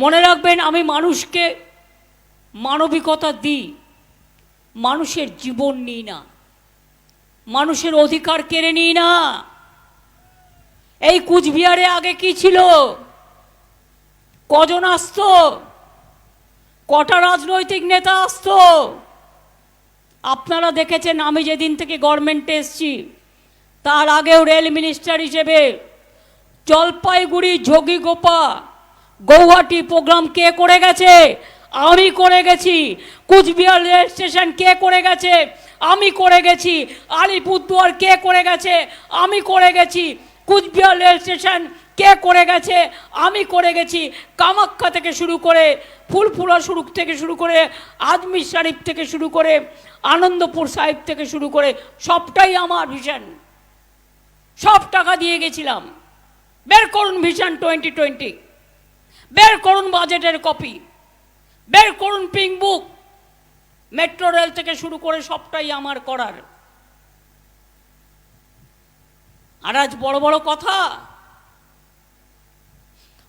মনে রাখবেন, আমি মানুষকে মানবিকতা দিই। মানুষের জীবন নিই না। মানুষের অধিকার কেড়ে নিই না। এই কুচবিহারে আগে কি ছিল? কজন আসতো? কটা রাজনৈতিক নেতা আসতো? আপনারা দেখেছেন, আমি যেদিন থেকে গভর্নমেন্টে এসছি, তার আগেও রেল মিনিস্টার হিসেবে জলপাইগুড়ি যোগীগোপা গৌহাটি প্রোগ্রাম কে করে গেছে? আমি করে গেছি। কুচবিহার রেল স্টেশন কে করে গেছে? আমি করে গেছি। আলিপুরদুয়ার কে করে গেছে? আমি করে গেছি। কুচবিহার রেল স্টেশন কে করে গেছে? আমি করে গেছি। কামাখ্যা থেকে শুরু করে ফুলপুরা শুরু থেকে শুরু করে আজমির শরীফ থেকে শুরু করে আনন্দপুর সাহেব থেকে শুরু করে সবটাই আমার ভিশন সব টাকা দিয়ে গেছিলাম। বের করুন ভিশন টোয়েন্টি টোয়েন্টি বের করুন বাজেটের কপি, বের করুন পিঙ্ক বুক মেট্রো রেল থেকে শুরু করে সবটাই আমার করার। আর আজ বড় বড় কথা,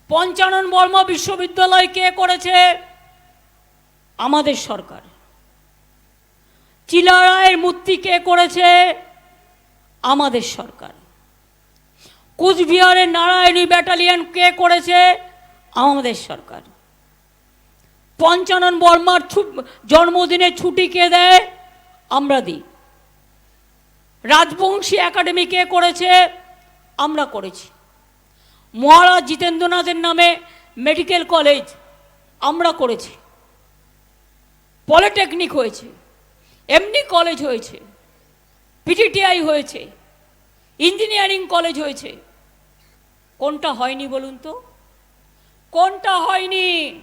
পঞ্চানন বর্মা বিশ্ববিদ্যালয় কে করেছে? আমাদের সরকার। চিলারায়ের মূর্তি কে করেছে? আমাদের সরকার। কুচবিহারের নারায়ণী ব্যাটালিয়ন কে করেছে? আমাদের সরকার। পঞ্চানন বর্মার জন্মদিনে ছুটি কে দেয়? আমরা দিই। রাজবংশী একাডেমি কে করেছে? আমরা করেছি। মহারাজ জিতেন্দ্রনাথের নামে মেডিকেল কলেজ আমরা করেছি। পলিটেকনিক হয়েছে, এমনি কলেজ হয়েছে, পিটিটিআই হয়েছে, ইঞ্জিনিয়ারিং কলেজ হয়েছে। কোনটা হয়নি বলুন তো? কোনটা হয়নি?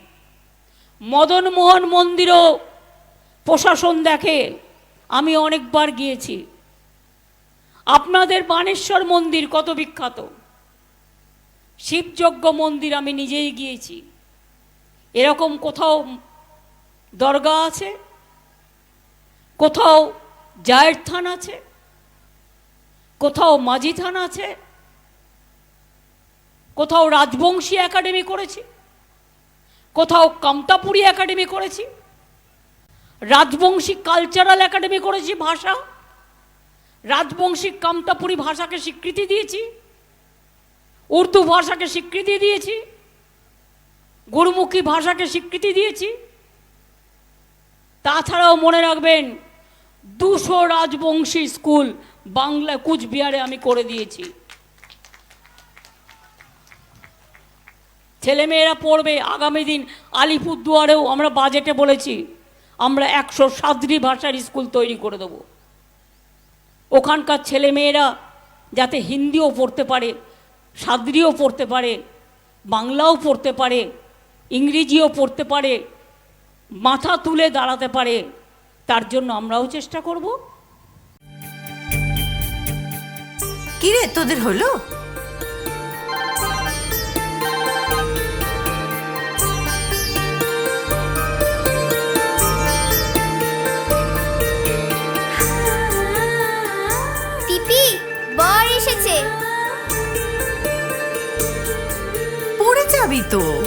মদনমোহন মন্দিরও প্রশাসন দেখে। আমি অনেকবার গিয়েছি। আপনাদের বানেশ্বর মন্দির কত বিখ্যাত? শিবযজ্ঞ মন্দির আমি নিজেই গিয়েছি। এরকম কোথাও দরগা আছে? কোথাও জায়ের থান আছে? কোথাও মাঝি থান আছে? কোথাও রাজবংশী একাডেমি করেছি, কোথাও কামতাপুরী একাডেমি করেছি, রাজবংশী কালচারাল একাডেমি করেছি ভাষা, রাজবংশী কামতাপুরী ভাষাকে স্বীকৃতি দিয়েছি, উর্দু ভাষাকে স্বীকৃতি দিয়েছি, গুরুমুখী ভাষাকে স্বীকৃতি দিয়েছি। তাছাড়াও মনে রাখবেন, দুশো রাজবংশী স্কুল বাংলা কুচবিহারে আমি করে দিয়েছি। ছেলেমেয়েরা পড়বে আগামী দিন আলিপুরদুয়ারেও আমরা বাজেটে বলেছি, আমরা একশো সাতটি ভাষার স্কুল তৈরি করে দেবো। ওখানকার ছেলেমেয়েরা যাতে হিন্দিও পড়তে পারে, সাদরিও পড়তে পারে, বাংলাও পড়তে পারে, ইংরেজিও পড়তে পারে, মাথা তুলে দাঁড়াতে পারে, তার জন্য আমরাও চেষ্টা করব। কিরে, তোদের হলো? hábito.